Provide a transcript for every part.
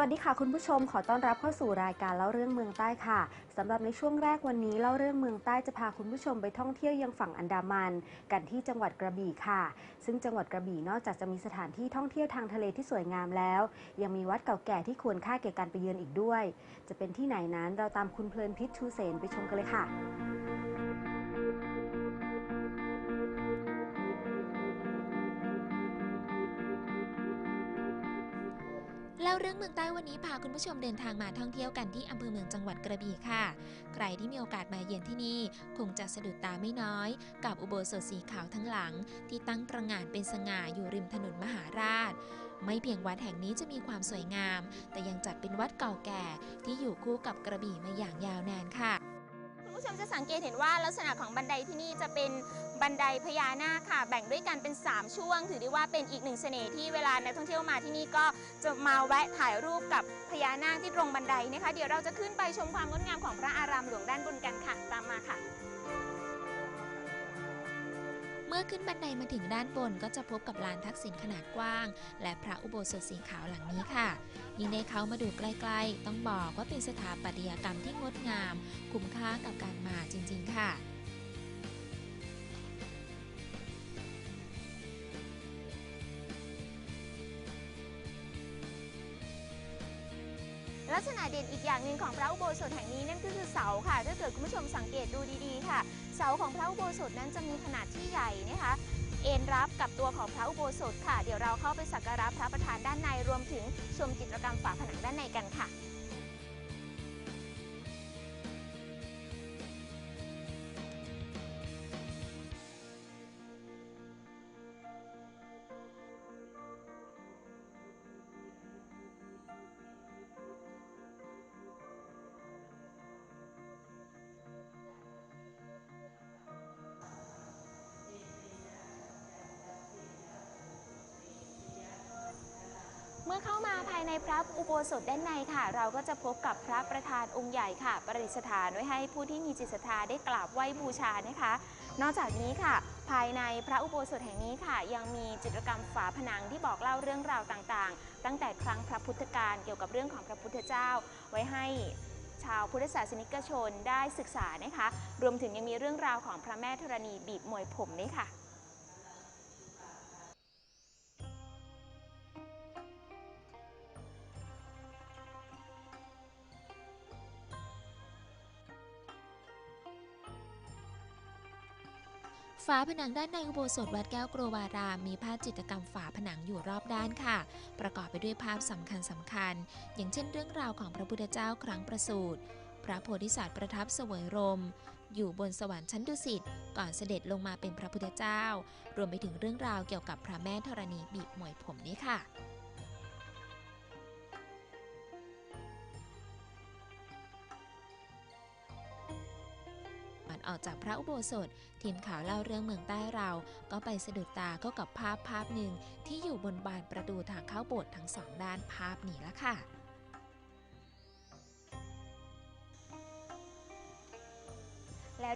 วัสดีค่ะคุณผู้ชมขอต้อนรับเข้าสู่รายการเล่าเรื่องเมืองใต้ค่ะสำหรับในช่วงแรกวันนี้เล่าเรื่องเมืองใต้จะพาคุณผู้ชมไปท่องเที่ยวยังฝั่งอันดามัน กันที่จังหวัดกระบี่ค่ะ ซึ่งจังหวัดกระบี่นอกจากจะมีสถานที่ท่องเที่ยวทางทะเลที่สวยงามแล้ว ยังมีวัดเก่าแก่ที่ควรค่าแก่การไปเยือนอีกด้วย จะเป็นที่ไหนนั้นเราตามคุณเพลินพิษชูเสนไปชมกันเลยค่ะ เล่าเรื่องเมืองใต้วันนี้พาคุณผู้ชมเดินทางมาท่องเที่ยวกันที่อำเภอเมืองจังหวัดกระบี่ค่ะ ใครที่มีโอกาสมาเยือนที่นี่คงจะสะดุดตาไม่น้อย กับอุโบสถสีขาวทั้งหลัง ที่ตั้งประงานเป็นสง่าอยู่ริมถนนมหาราช ไม่เพียงวัดแห่งนี้จะมีความสวยงาม แต่ยังจัดเป็นวัดเก่าแก่ที่อยู่คู่กับกระบี่มาอย่างยาวนานค่ะ ผู้ชมจะสังเกตเห็นว่าลักษณะของบันไดที่นี่จะเป็นบันไดพญานาคค่ะ แบ่งด้วยกันเป็น 3 ช่วง ถือได้ว่าเป็นอีกหนึ่งเสน่ห์ที่เวลานักท่องเที่ยวมาที่นี่ก็จะมาแวะถ่ายรูปกับพญานาคที่ตรงบันไดนะคะ เดี๋ยวเราจะขึ้นไปชมความงดงามของพระอารามหลวงด้านบนกันค่ะ ตามมาค่ะ เมื่อขึ้นบันไดมาถึงด้านบนก็จะพบกับลานทักษิณขนาดกว้าง และพระอุโบสถสีขาวหลังนี้ค่ะ ยิ่งได้เข้ามาดูใกล้ๆ ต้องบอกว่าเป็นสถาปัตยกรรมที่งดงาม คุ้มค่ากับการมาจริงๆ ค่ะลักษณะเด่นอีกอย่างหนึ่งของพระอุโบสถแห่งนี้นั่นก็คือเสาค่ะ ถ้าเกิดคุณผู้ชมสังเกตดูดีๆ ค่ะ เสาของพระอุโบสถนั้นจะมีขนาดที่ใหญ่นะคะเอ็นรับกับตัวของพระอุโบสถค่ะ เดี๋ยวเราเข้าไปสักการะพระประธานด้านในรวมถึงชมจิตรกรรมฝาผนังด้านในกันค่ะ มื่อเข้ามาภายในพระอุโบสถด้านในค่ะ เราก็จะพบกับพระประธานองค์ใหญ่ค่ะ ประดิษฐานไว้ให้ผู้ที่มีจิตศรัทธาได้กราบไหว้บูชานะคะ นอกจากนี้ค่ะ ภายในพระอุโบสถแห่งนี้ค่ะ ยังมีจิตรกรรมฝาผนังที่บอกเล่าเรื่องราวต่างๆ ตั้งแต่ครั้งพระพุทธการเกี่ยวกับเรื่องของพระพุทธเจ้า ไว้ให้ชาวพุทธศาสนิกชนได้ศึกษานะคะ รวมถึงยังมีเรื่องราวของพระแม่ธรณีบีบมวยผมด้วยค่ะ ฝาผนังด้านในอุโบสถวัดแก้วกรวารามมีภาพจิตรกรรมฝาผนังอยู่รอบด้านค่ะ ประกอบไปด้วยภาพสำคัญสำคัญ อย่างเช่นเรื่องราวของพระพุทธเจ้าครั้งประสูติพระโพธิสัตว์ประทับเสวยรม อยู่บนสวรรค์ชั้นดุสิตก่อนเสด็จลงมาเป็นพระพุทธเจ้า รวมไปถึงเรื่องราวเกี่ยวกับพระแม่ธรณีบีบมวยผมนี่ค่ะ อออกจากพระอุโบสถ ทีมข่าวเล่าเรื่องเมืองใต้เรา ก็ไปสะดุดตาเข้ากับภาพภาพหนึ่งที่อยู่บนบานประตูทางเข้าโบสถ์ทั้งสองด้านภาพนี้ละค่ะ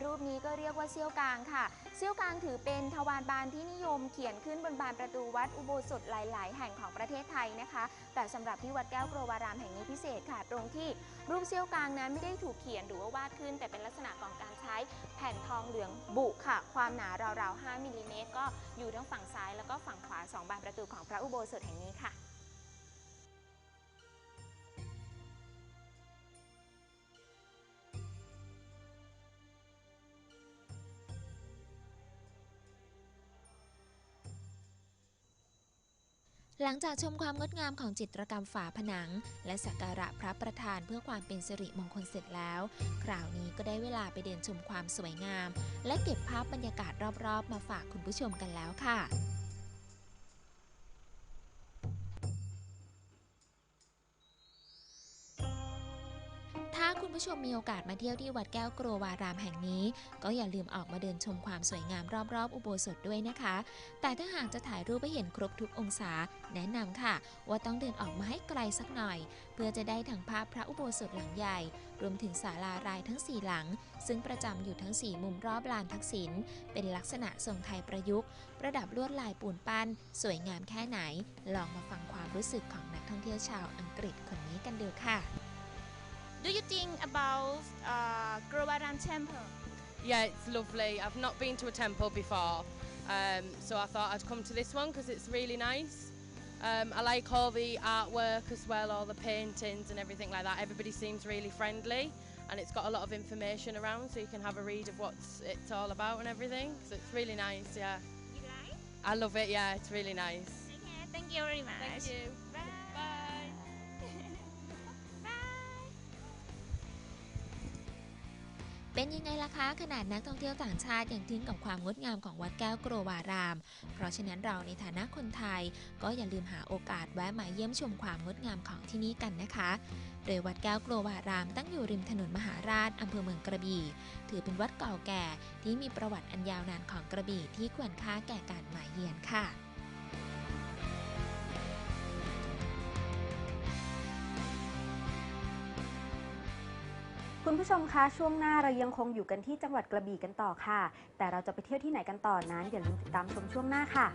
รูปนี้ก็เรียกว่าเซี่ยวกางค่ะ เซี่ยวกางถือเป็นทวารบานที่นิยมเขียนขึ้นบนบานประตูวัดอุโบสถหลาย ๆ แห่งของประเทศไทยนะคะ แต่สำหรับที่วัดแก้วกรวารามแห่งนี้พิเศษค่ะ ตรงที่รูปเซี่ยวกางนั้นไม่ได้ถูกเขียนหรือว่าวาดขึ้น แต่เป็นลักษณะของการใช้แผ่นทองเหลืองบุค่ะ ความหนาราวๆ5มิลลิเมตรก็อยู่ทั้งฝั่งซ้ายแล้วก็ฝั่งขวาสองบานประตูของพระอุโบสถแห่งนี้ค่ะ หลังจากชมความงดงามของจิตรกรรมฝาผนัง และสักการะพระประธานเพื่อความเป็นสิริมงคลเสร็จแล้ว คราวนี้ก็ได้เวลาไปเดินชมความสวยงาม และเก็บภาพบรรยากาศรอบๆ มาฝากคุณผู้ชมกันแล้วค่ะ ผู้ชมมีโอกาสมาเที่ยวที่วัดแก้วกรัววารามแห่งนี้ ก็อย่าลืมออกมาเดินชมความสวยงามรอบๆอุโบสถด้วยนะคะ แต่ถ้าหากจะถ่ายรูปให้เห็นครบทุกองศา แนะนำค่ะ ว่าต้องเดินออกมาให้ไกลสักหน่อย เพื่อจะได้ทั้งภาพพระอุโบสถหลังใหญ่ รวมถึงศาลารายทั้ง 4 หลัง ซึ่งประจำอยู่ทั้ง 4 มุมรอบลานทักษิณเป็นลักษณะทรงไทยประยุกต์ ประดับลวดลายปูนปั้น สวยงามแค่ไหน ลองมาฟังความรู้สึกของนักท่องเที่ยวชาวอังกฤษคนนี้กันดูค่ะ Do you think about uh, Temple Yeah, it's lovely. I've not been to a temple before, um, so I thought I'd come to this one because it's really nice. Um, I like all the artwork as well, all the paintings and everything like that. Everybody seems really friendly, and it's got a lot of information around, so you can have a read of what it's all about and everything. So it's really nice. Yeah, You like I love it. Yeah, it's really nice. Okay thank you very much Thank you. เป็นยังไงล่ะคะ ขนาดนักท่องเที่ยวต่างชาติยังทึ่งกับความงดงามของวัดแก้วกรวาราม เพราะฉะนั้นเราในฐานะคนไทย ก็อย่าลืมหาโอกาสแวะมาเยี่ยมชมความงดงามของที่นี่กันนะคะ โดยวัดแก้วกรวาราม ตั้งอยู่ริมถนนมหาราชอำเภอเมืองกระบี่ ถือเป็นวัดเก่าแก่ที่มีประวัติอันยาวนานของกระบี่ที่ควรค่าแก่การมาเยือนค่ะ คุณผู้ชมคะช่วงหน้าเรายังคงอยู่กันที่จังหวัดกระบี่กันต่อค่ะ แต่เราจะไปเที่ยวที่ไหนกันต่อนั้นอย่าลืมติดตามชมช่วงหน้าค่ะ